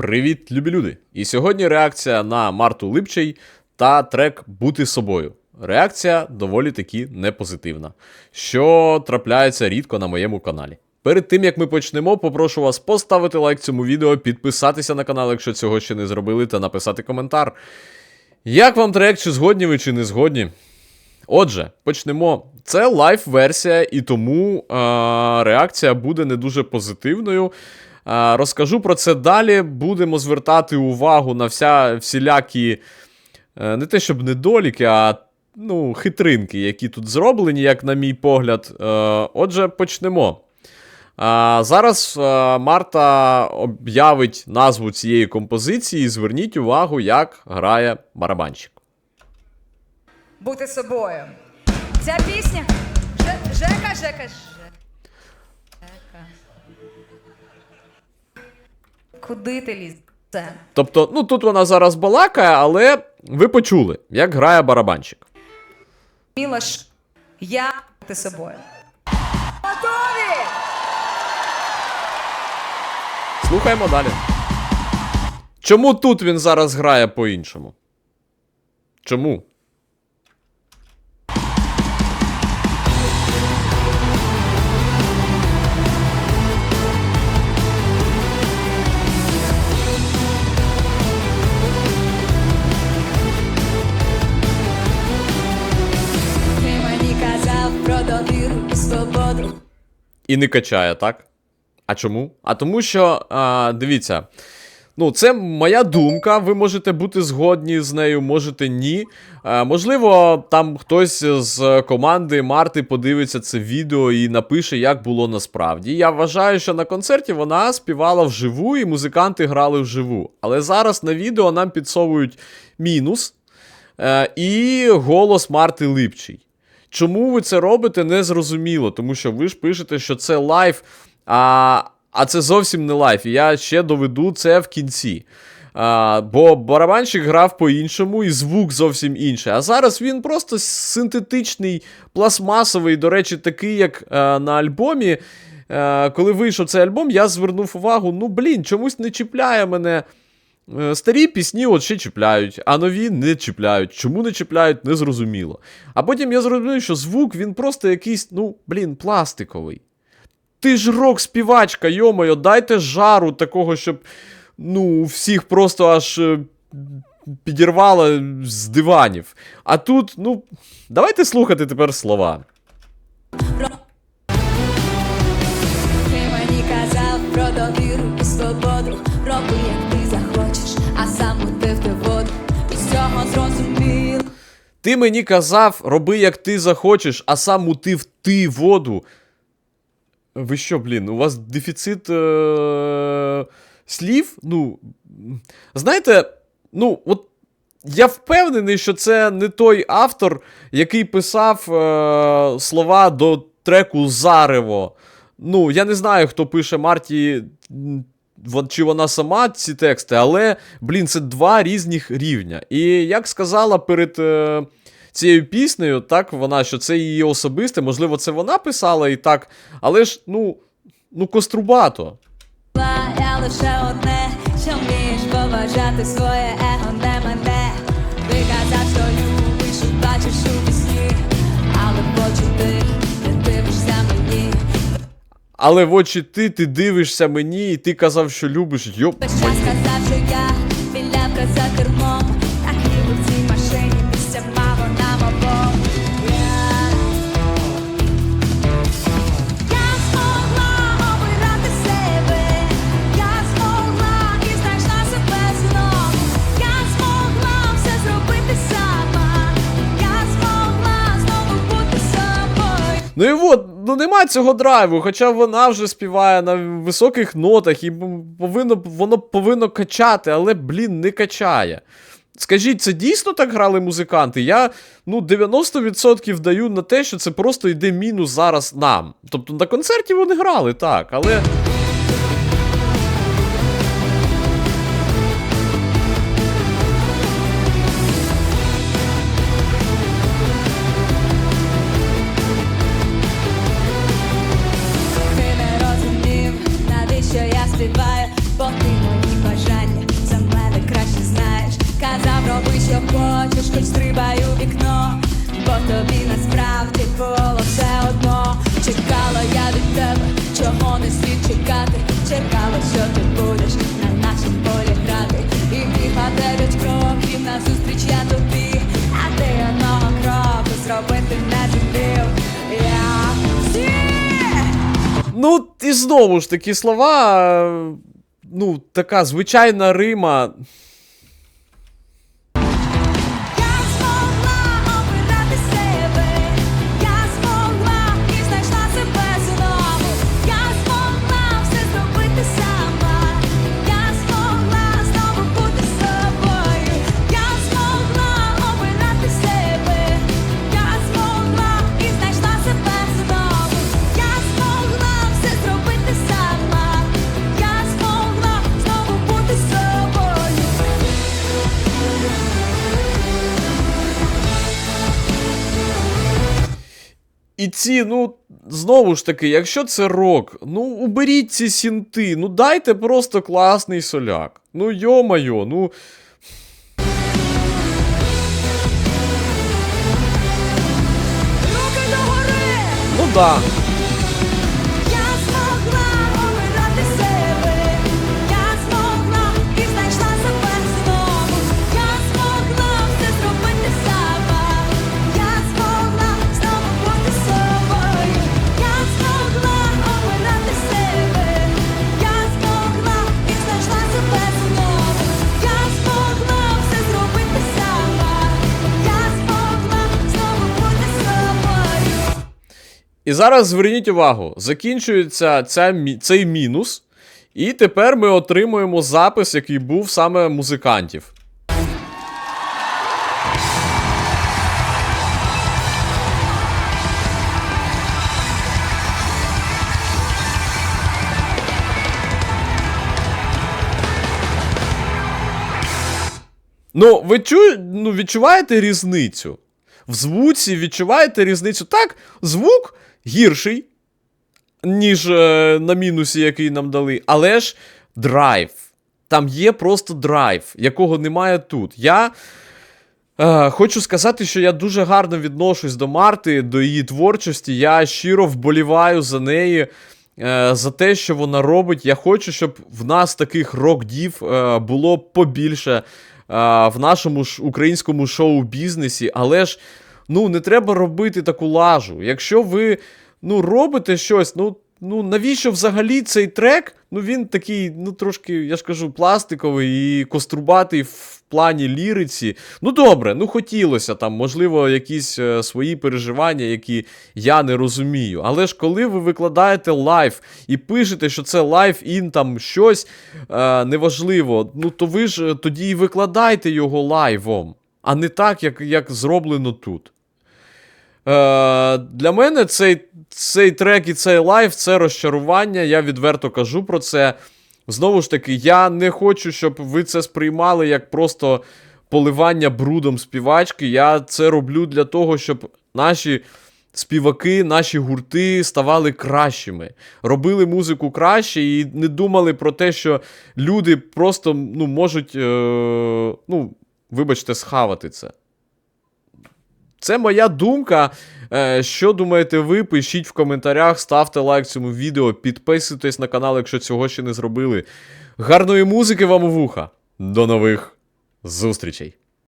Привіт, любі люди! І сьогодні реакція на Марту Липчий та трек Бути собою. Реакція доволі таки непозитивна, що трапляється рідко на моєму каналі. Перед тим як ми почнемо, попрошу вас поставити лайк цьому відео, підписатися на канал, якщо цього ще не зробили, та написати коментар. Як вам трек, чи згодні ви, чи не згодні? Отже, почнемо. Це лайв-версія, і тому е, реакція буде не дуже позитивною. Е, розкажу про це далі. Будемо звертати увагу на вся, всілякі, е, не те щоб недоліки, а ну, хитринки, які тут зроблені, як на мій погляд. Е, отже, почнемо. Зараз Марта об'явить назву цієї композиції. Зверніть увагу, як грає барабанщик. бути собою. Ця пісня. Жека, Жека. Куди ти ліз? Це. Тобто, ну тут вона зараз балакає, але ви почули, як грає барабанщик. Мілаш, я бути собою. Готові! Слухаємо далі. Чому тут він зараз грає по-іншому? Чому? І не качає, так? А чому? А тому що, а, дивіться, ну, це моя думка. Ви можете бути згодні з нею, можете ні. А, можливо, там хтось з команди Марти подивиться це відео і напише, як було насправді. Я вважаю, що на концерті вона співала вживу, і музиканти грали вживу. Але зараз на відео нам підсовують мінус е, і голос Марти Липчий. Чому ви це робите, не зрозуміло, тому що ви ж пишете, що це лайв, а, а це зовсім не лайв. І я ще доведу це в кінці. А, бо барабанщик грав по-іншому, і звук зовсім інший. А зараз він просто синтетичний, пластмасовий, до речі, такий, як е, на альбомі. Е, коли вийшов цей альбом, я звернув увагу: ну блін, чомусь не чіпляє мене. Е, Старі пісні от ще чіпляють, а нові не чіпляють. Чому не чіпляють, не зрозуміло. А потім я зрозумів, що звук він просто якийсь, ну, блін, пластиковий. Ти ж рок-співачка, йомайо, дайте жару такого, щоб ну, всіх просто аж е, підірвало з диванів. А тут, ну, давайте слухати тепер слова. Ти мені казав про довіру і свободу. Роби, як Ти мені казав, роби як ти захочеш, а сам мутив ти воду. Ви що, блін, у вас дефіцит е- слів? Ну. Знаєте, ну, от я впевнений, що це не той автор, який писав е- слова до треку Зарево. Ну, я не знаю, хто пише Марті. Чи вона сама ці тексти, але, блін, це два різних рівня. І як сказала перед е, цією піснею, так, вона, що це її особисте, можливо, це вона писала і так, але ж, ну, ну, кострубато. Я лише одне, що вмієш поважати своє его, не мене. Ти казав, що любиш бачиш у пісні, але хочу Але в очі ти, ти дивишся мені, і ти казав, що любиш. Йоп. Весь час казав, що я білявка за кермом, так і в цій машині місця мало нам обом. Я, я змогла обирати себе, я змогла і знайшла себе. Я змогла все зробити сама, я змогла знову бути собою. Ну і от, ну нема цього драйву, хоча вона вже співає на високих нотах і повинно, воно повинно качати, але, блін, не качає. Скажіть, це дійсно так грали музиканти? Я ну 90% даю на те, що це просто йде мінус зараз нам. Тобто на концерті вони грали, так, але. Ну, і знову ж такі слова. Ну, така звичайна Рима. І ці, ну, знову ж таки, якщо це рок, ну уберіть ці сінти, ну дайте просто класний соляк. Ну йо-майо, ну. Ну да. І зараз зверніть увагу, закінчується ця, цей мінус, і тепер ми отримуємо запис, який був саме музикантів. Ну, ви чу... ну, відчуваєте різницю? В звуці відчуваєте різницю? Так, звук гірший, ніж е, на мінусі, який нам дали, але ж драйв. Там є просто драйв, якого немає тут. Я е, хочу сказати, що я дуже гарно відношусь до Марти, до її творчості. Я щиро вболіваю за неї. е, За те, що вона робить, я хочу, щоб в нас таких рок-дів е, було побільше е, в нашому ж українському шоу-бізнесі, але ж ну не треба робити таку лажу. Якщо ви ну, робите щось, ну, ну навіщо взагалі цей трек? Ну він такий, ну трошки, я ж кажу, пластиковий і кострубатий в плані ліриці. Ну добре, ну хотілося там, можливо, якісь е, свої переживання, які я не розумію. Але ж коли ви викладаєте лайв і пишете, що це лайв ін там щось е, неважливо, ну то ви ж е, тоді і викладайте його лайвом, а не так, як, як зроблено тут. Е, для мене цей, цей трек і цей лайв це розчарування. Я відверто кажу про це. Знову ж таки, я не хочу, щоб ви це сприймали як просто поливання брудом співачки. Я це роблю для того, щоб наші співаки, наші гурти ставали кращими, робили музику краще і не думали про те, що люди просто ну, можуть, е, ну, вибачте, схавати це. Це моя думка. Е, Що думаєте ви? Пишіть в коментарях, ставте лайк цьому відео, підписуйтесь на канал, якщо цього ще не зробили. Гарної музики вам у вуха. До нових зустрічей!